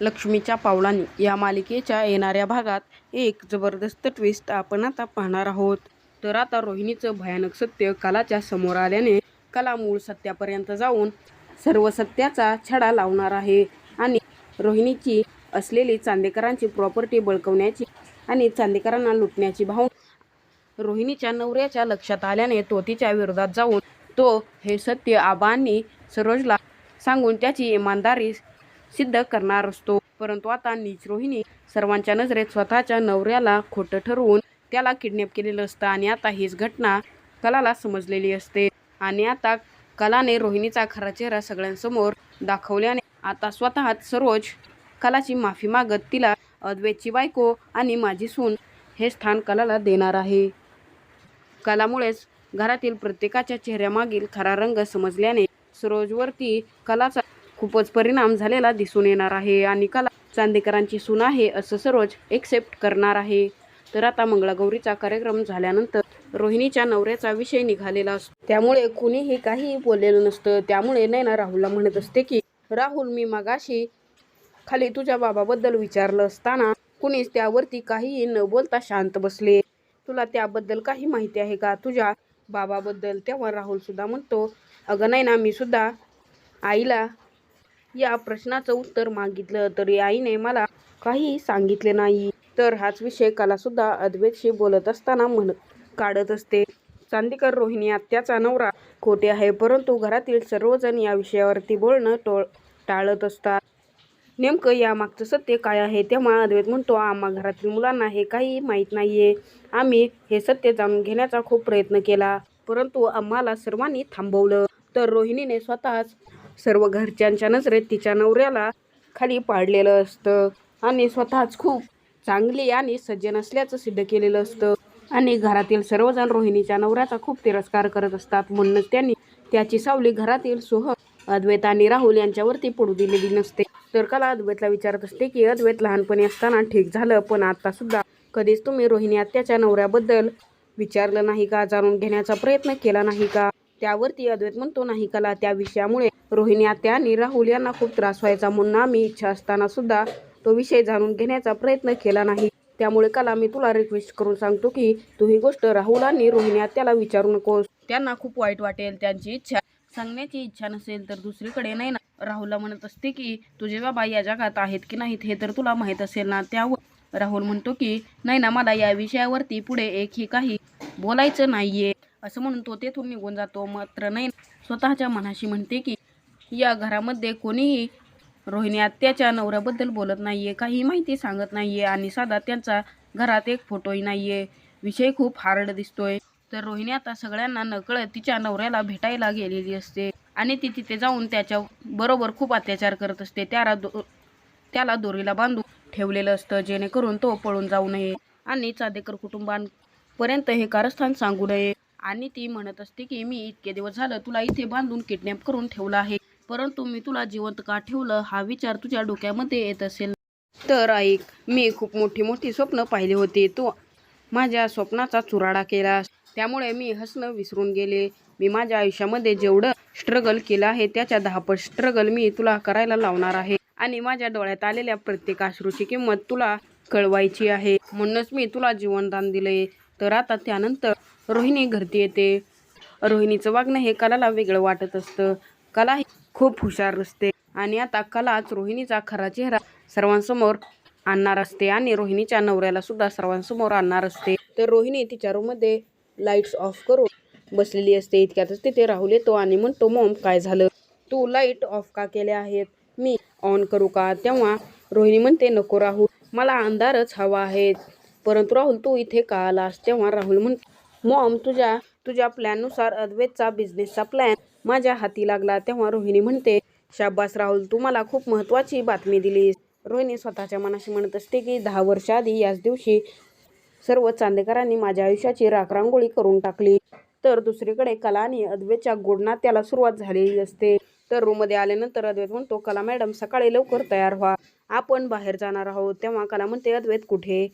लक्ष्मीच्या पावलांनी या मालिकेच्या येणाऱ्या भागात एक जबरदस्त ट्विस्ट आपण आता पाहणार आहोत. तर आता रोहिणीचं भयानक सत्य कलाच्या समोर आल्याने कला मूळ सत्यापर्यंत जाऊन सर्व सत्याचा छडा लावणार आहे आणि रोहिणीची असलेली चांदेकरांची प्रॉपर्टी बळकवण्याची आणि चांदेकरांना लुटण्याची भावना रोहिणीच्या नवऱ्याच्या लक्षात आल्याने तो तिच्या विरोधात जाऊन तो हे सत्य आबांनी सरोजला सांगून त्याची इमानदारी सिद्ध करणार असतो. परंतु आता नीच रोहिणी सर्वांच्या नजरेत स्वतःच्या नवऱ्याला खोटं ठरवून त्याला किडनॅप केलेलं असतं आणि आता हीच घटना कलाला समजलेली असते. आणि आता कलाने रोहिणीचा खरा चेहरा सगळ्यांसमोर दाखवल्याने आता स्वतःच सरोज कलाची माफी मागत तिला अद्वैतची बायको आणि माझी सून हे स्थान कलाला देणार आहे. कलामुळेच घरातील प्रत्येकाच्या चेहऱ्यामागील खरा रंग समजल्याने सरोजवरती कलाचा खूपच परिणाम झालेला दिसून येणार आहे आणि कला चांदेकरांची सून आहे असं सरोज एक्सेप्ट करणार आहे. तर आता मंगळागौरीचा कार्यक्रम झाल्यानंतर रोहिणीच्या नवऱ्याचा विषय निघालेला असतो. त्यामुळे कुणीही काहीही बोललेलं नसतं. त्यामुळे नैना राहुलला म्हणत असते की राहुल मी मगाशी खाली तुझ्या बाबाबद्दल विचारलं असताना कुणीच त्यावरती काहीही न बोलता शांत बसले. तुला त्याबद्दल काही माहिती आहे का? तुझ्या बाबाबद्दल तेव्हा राहुल सुद्धा म्हणतो अगं नाही ना मी सुद्धा आईला या प्रश्नाचं उत्तर मागितलं तरी आईने मला काही सांगितले नाही. तर हाच विषय कलासुद्धा अद्वैतशी बोलत असताना म्हण काढत असते. चांदीकर रोहिणी आत्याचा नवरा खोटे आहे परंतु घरातील सर्वजण या विषयावरती बोलणं टोळ टाळत असतात. नेमकं यामागचं सत्य काय आहे? तेव्हा अद्वैत म्हणतो आम्हा घरातील मुलांना हे काही माहीत नाही आहे आम्ही हे सत्य जाणून घेण्याचा खूप प्रयत्न केला परंतु आम्हाला सर्वांनी थांबवलं. तर रोहिणीने स्वतःच सर्व घरच्यांच्या नजरेत तिच्या नवऱ्याला खाली पाडलेलं असतं. आणि स्वतःच खूप चांगली आणि सज्जन असल्याचं सिद्ध केलेलं असतं. आणि घरातील सर्वजण रोहिणीच्या नवऱ्याचा खूप तिरस्कार करत असतात. म्हणूनच त्यांनी त्याची सावली घरातील सोह अद्वैत आणि राहुल यांच्यावरती पडू दिलेली नसते. तर कला अद्वैतला विचारत असते की अद्वैत लहानपणी असताना ठीक झालं पण आता सुद्धा कधीच तुम्ही रोहिणी आत्याच्या नवऱ्याबद्दल विचारलं नाही का? जाणून घेण्याचा प्रयत्न केला नाही का? त्यावरती अद्वैत म्हणतो नाही कला त्या विषयामुळे. रोहिणी आत्या आणि राहुल यांना खूप त्रास व्हायचा म्हणून आम्ही इच्छा असताना सुद्धा तो विषय जाणून घेण्याचा प्रयत्न केला नाही. त्यामुळे कला मी तुला रिक्वेस्ट करून सांगतो की तू ही गोष्ट राहुल आणि रोहिणी आत्याला विचारू नकोस त्यांना खूप वाईट वाटेल त्यांची इच्छा. सांगण्याची इच्छा नसेल तर दुसरीकडे नाही ना. राहुलला म्हणत असते की तुझे बाबा या जगात आहेत की नाहीत हे तर तुला माहीत असेल ना. त्यावर राहुल म्हणतो की नाही ना मला या विषयावरती पुढे एकही काही बोलायचं नाहीये. असं म्हणून तो तेथून निघून जातो. मात्र नाही स्वतःच्या मनाशी म्हणते की या घरामध्ये कोणीही रोहिणी आत्याच्या नवऱ्याबद्दल बोलत नाहीये काही माहिती सांगत नाहीये आणि साधा त्यांचा घरात एक फोटोही नाहीये. विषय खूप हार्ड दिसतोय. तर रोहिणी आता सगळ्यांना नकळत तिच्या नवऱ्याला भेटायला गेलेली असते आणि ती तिथे जाऊन त्याच्या बरोबर खूप अत्याचार करत असते. त्याला दो त्याला दोरीला बांधून ठेवलेलं असतं जेणेकरून तो पळून जाऊ नये आणि चादेकर कुटुंबांपर्यंत हे कारस्थान सांगू नये. आणि ती म्हणत असते की मी इतके दिवस झालं तुला इथे बांधून किडनॅप करून ठेवलं आहे परंतु मी तुला जिवंत का ठेवलं हा विचार तुझ्या डोक्यामध्ये येत असेल. तर ऐक मी खूप मोठी मोठी स्वप्न पाहिली होती तू माझ्या स्वप्नाचा चुराडा केला त्यामुळे मी हसणं विसरून गेले. मी माझ्या आयुष्यामध्ये जेवढं स्ट्रगल केलं आहे त्याच्या दहापट स्ट्रगल मी तुला करायला लावणार आहे. आणि माझ्या डोळ्यात आलेल्या प्रत्येक अश्रूची किंमत तुला कळवायची आहे. म्हणूनच मी तुला जीवनदान दिले तर आता त्यानंतर रोहिणी घरती येते. रोहिणीचं वागणं हे कलाला वेगळं वाटत असतं. कला ही खूप हुशार असते आणि आता कलाच रोहिणीचा खरा चेहरा सर्वांसमोर आणणार असते आणि रोहिणीच्या नवऱ्याला सुद्धा सर्वांसमोर आणणार असते. तर रोहिणी तिच्या रूममध्ये लाईट्स ऑफ करून बसलेली असते. इतक्यातच तिथे राहुल येतो आणि म्हणतो मॉम काय झालं? तू लाइट ऑफ का केल्या आहेत? मी ऑन करू का? तेव्हा रोहिणी म्हणते नको राहू. मला अंधारच हवा आहे. परंतु राहुल तू इथे का आलास? तेव्हा राहुल म्हण मॉम तुझ्या तुझ्या प्लॅननुसार अद्वैतचा बिझनेसचा प्लॅन माझ्या हाती लागला तेव्हा रोहिणी म्हणते शाबास राहुल तू मला खूप महत्त्वाची बातमी दिलीस. रोहिणी स्वतःच्या मनाशी म्हणत असते की दहा वर्ष आधी याच दिवशी सर्व चांदेकरांनी माझ्या आयुष्याची राखरांगोळी करून टाकली. तर दुसरीकडे कला आणि अद्वैतच्या गोडना त्याला सुरुवात झालेली असते. तर रूममध्ये आल्यानंतर अद्वैत म्हणतो कला मॅडम सकाळी लवकर तयार व्हा. आपण बाहेर जाणार आहोत. तेव्हा कला म्हणते अद्वैत कुठे?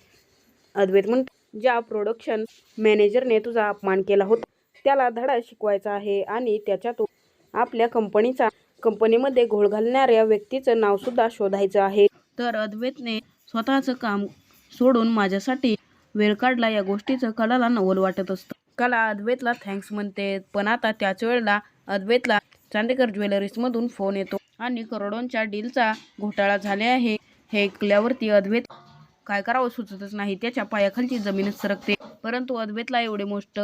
अद्वैत म्हणतो ज्या प्रोडक्शन मॅनेजरने तुझा अपमान केला होता त्याला धडा शिकवायचा आहे आणि त्याच्यातून आपल्या कंपनीचा कंपनीमध्ये घोळ घालणाऱ्या व्यक्तीचं नावसुद्धा शोधायचं आहे. तर अद्वैतने स्वतःचं काम सोडून माझ्यासाठी वेळ काढला या गोष्टीचं कलाला नवल वाटत असतं. कला अद्वैतला थँक्स म्हणते पण आता त्याच वेळेला अद्वैतला चांदेकर ज्वेलरीजमधून फोन येतो. आणि करोडोंच्या डीलचा घोटाळा झाले आहे हे ऐकल्यावरती अद्वैत काय करावं सुचतच नाही. त्याच्या पायाखालची जमीनच सरकते. परंतु अद्वेतला एवढी मोष्ट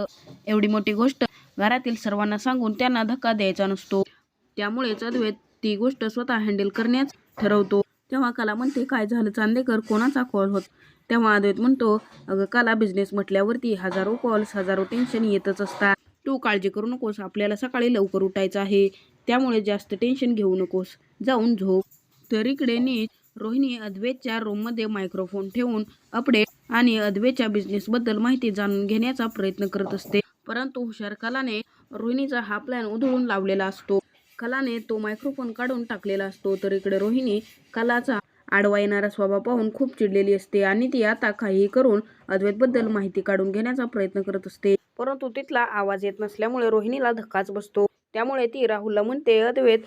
एवढी मोठी गोष्ट घरातील सर्वांना सांगून त्यांना धक्का द्यायचा नसतो. त्यामुळेच अद्वैत ती गोष्ट स्वतः हँडल करण्यास ठरवतो. तेव्हा कला म्हणते काय झालं चांदेकर? कोणाचा कॉल होत? तेव्हा अद्वैत म्हणतो अगं कला बिझनेस म्हटल्यावरती हजारो कॉल्स हजारो टेन्शन येतच असतात. तू काळजी करू नकोस. आपल्याला सकाळी लवकर उठायचं आहे. त्यामुळे जास्त टेन्शन घेऊ नकोस. जाऊन झोप. तर इकडे नीट रोहिणी अद्वेतच्या रूममध्ये मायक्रोफोन ठेवून अपडेट आणि अद्वैतच्या बिझनेसबद्दल माहिती जाणून घेण्याचा प्रयत्न करत असते. परंतु हुशार कलाने रोहिणीचा हा प्लॅन उधळून लावलेला असतो. कलाने तो मायक्रोफोन काढून टाकलेला असतो तर इकडे रोहिणी कलाचा आडवा येणारा स्वभाव पाहून खूप चिडलेली असते आणि ती आता काहीही करून अद्वैतबद्दल माहिती काढून घेण्याचा प्रयत्न करत असते. परंतु तिथला आवाज येत नसल्यामुळे रोहिणीला धक्काच बसतो. त्यामुळे ती राहुलला म्हणते अद्वैत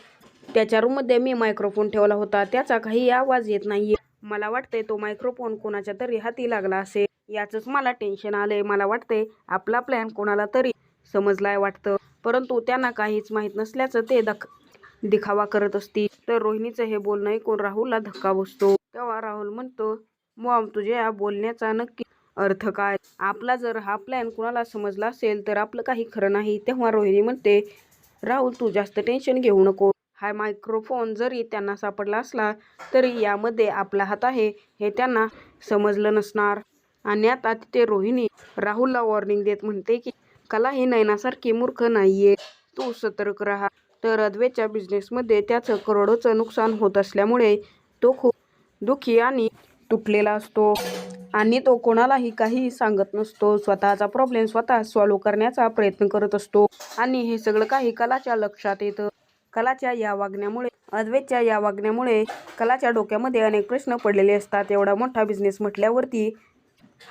त्याच्या रूममध्ये मी मायक्रोफोन ठेवला होता. त्याचा काही आवाज येत नाहीये. मला वाटतंय तो मायक्रोफोन कोणाच्या तरी हाती लागला असेल. याचंच मला टेन्शन आलंय. मला वाटते आपला प्लॅन कोणाला तरी समजलाय वाटतं. परंतु त्यांना काहीच माहीत नसल्याचं ते दख दिखावा करत असतील. तर रोहिणीचं हे बोलणं ऐकून राहुलला धक्का बसतो. तेव्हा राहुल म्हणतो मॉम तुझ्या या बोलण्याचा नक्की अर्थ काय? आपला जर हा प्लॅन कुणाला समजला असेल तर आपलं काही खरं नाही. तेव्हा रोहिणी म्हणते राहुल तू जास्त टेन्शन घेऊ नको. हा मायक्रोफोन जरी त्यांना सापडला असला तरी यामध्ये आपला हात आहे हे त्यांना समजलं नसणार. आणि आता तिथे रोहिणी राहुलला वॉर्निंग देत म्हणते की कला ही नयनासारखी मूर्ख नाहीये. तू सतर्क राहा. तर अद्वेच्या बिझनेसमध्ये त्याचं करोडोचं नुकसान होत असल्यामुळे तो खूप दुःखी आणि तुटलेला असतो. आणि तो कोणालाही काही सांगत नसतो. स्वतःचा प्रॉब्लेम स्वतः सॉल्व्ह करण्याचा प्रयत्न करत असतो. आणि हे सगळं काही कलाच्या लक्षात येतं. कलाच्या या वागण्यामुळे अद्वैतच्या या वागण्यामुळे कलाच्या डोक्यामध्ये अनेक प्रश्न पडलेले असतात. एवढा मोठा बिझनेस म्हटल्यावरती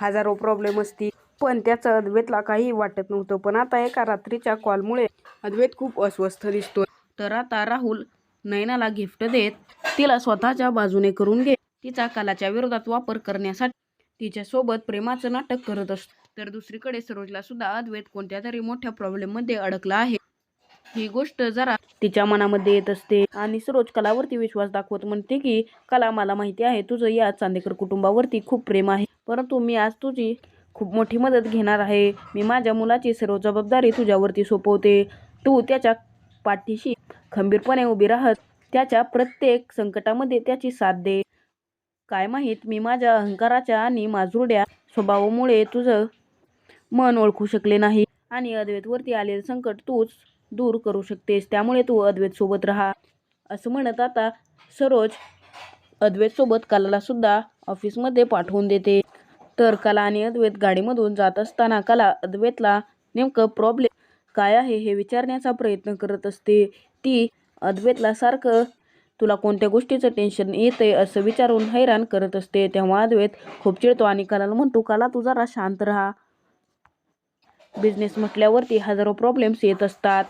हजारो प्रॉब्लेम असतील. पण त्याचं अद्वैतला काही वाटत नव्हतं. पण आता एका रात्रीच्या कॉलमुळे अद्वैत खूप अस्वस्थ दिसतो तर आता राहुल नयनाला गिफ्ट देत तिला स्वतःच्या बाजूने करून घे. तिचा कलाच्या विरोधात वापर करण्यासाठी तिच्यासोबत प्रेमाचं नाटक करत असतो. तर दुसरीकडे सरोजला सुद्धा अद्वैत कोणत्या तरी मोठ्या प्रॉब्लेममध्ये अडकला आहे. ही गोष्ट जरा तिच्या मनामध्ये येत असते. आणि सरोज कलावरती विश्वास दाखवत म्हणते की कला मला माहिती आहे तुझं या चांदेकर कुटुंबावरती खूप प्रेम आहे. परंतु मी आज तुझी खूप मोठी मदत घेणार आहे. मी माझ्या मुलाची सर्व जबाबदारी तुझ्यावरती सोपवते. तू त्याच्या पाठीशी खंबीरपणे उभी राहत त्याच्या प्रत्येक संकटामध्ये त्याची साथ दे. काय माहीत मी माझ्या अहंकाराच्या आणि माजुरड्या स्वभावामुळे तुझं मन ओळखू शकले नाही. आणि अद्वैतवरती आलेलं संकट तूच दूर करू शकतेस. त्यामुळे तू अद्वैतसोबत राहा. असं म्हणत आता सरोज अद्वैतसोबत कलालासुद्धा ऑफिसमध्ये पाठवून देते. तर कला आणि अद्वैत गाडीमधून जात असताना कला अद्वैतला नेमकं प्रॉब्लेम काय आहे हे विचारण्याचा प्रयत्न करत असते. ती अद्वैतला सारखं तुला कोणत्या गोष्टीचं टेन्शन येते असं विचारून हैराण करत असते. तेव्हा अद्वैत खूप चिडतो आणि कलाला म्हणतो कला तू जरा शांत राहा. बिझनेस म्हटल्यावरती हजारो प्रॉब्लेम्स येत असतात.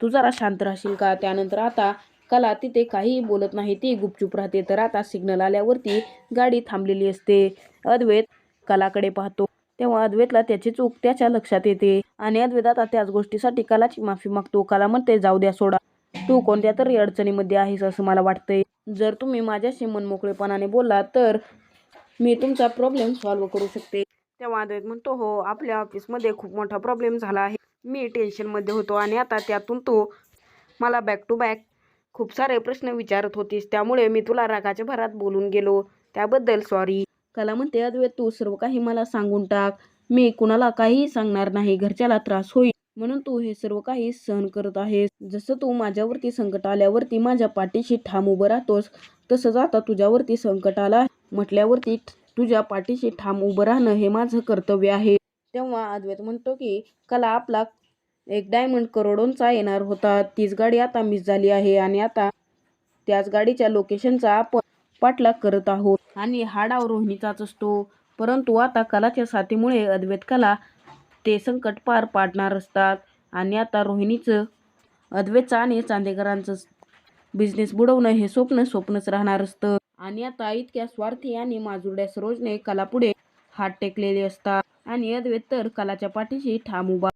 तू जरा शांत राहशील का? त्यानंतर आता कला तिथे काहीही बोलत नाही ती गुपचूप राहते. तर आता सिग्नल आल्यावरती गाडी थांबलेली असते. अद्वैत कलाकडे पाहतो. तेव्हा अद्वैतला त्याची चूक त्याच्या लक्षात येते. आणि अद्वैत आता त्याच गोष्टीसाठी कलाची माफी मागतो. कला म्हणते जाऊ द्या सोडा. तू कोणत्या तरी अडचणीमध्ये आहेस असं मला वाटतंय. जर तुम्ही माझ्याशी मनमोकळेपणाने बोलला तर मी तुमचा प्रॉब्लेम सॉल्व्ह करू शकते. तेव्हा अद्वैत म्हणतो हो आपल्या ऑफिसमध्ये खूप मोठा प्रॉब्लेम झाला आहे. मी टेन्शनमध्ये होतो आणि आता त्यातून तू मला बॅक टू बॅक खूप सारे प्रश्न विचारत होतीस. त्यामुळे मी तुला रागाच्या भरात बोलून गेलो. त्याबद्दल सॉरी कला म्हणते अद्वैत तू सर्व काही मला सांगून टाक. मी कुणाला काहीही सांगणार नाही. घरच्याला त्रास होईल. म्हणून तू हे सर्व काही सहन करत आहेस. जसं तू माझ्यावरती संकट आल्यावरती माझ्या पाठीशी ठाम उभं राहतोस तसंच आता तुझ्यावरती संकट आला म्हटल्यावरती तुझ्या पाठीशी ठाम उभं राहणं हे माझं कर्तव्य आहे. तेव्हा अद्वैत म्हणतो की कला आपला एक डायमंड करोडोंचा येणार होता. तीच गाडी आता मिस झाली आहे आणि आता त्याच गाडीच्या लोकेशनचा आपण पाठलाग करत आहोत. आणि हाडाव रोहिणीचाच असतो. परंतु आता कलाच्या साथीमुळे अद्वैत कला ते संकट पार पाडणार असतात. आणि आता रोहिणीचं अद्वैतचं आणि चांदेकरांचं बिझनेस बुडवणं हे स्वप्न स्वप्नच राहणार असतं. आणि आता इतक्या स्वार्थी आणि माजुरड्या सरोजने कलापुढे हात टेकलेले असतात. आणि अद्वैत तर कलाच्या पाठीशी ठाम उभा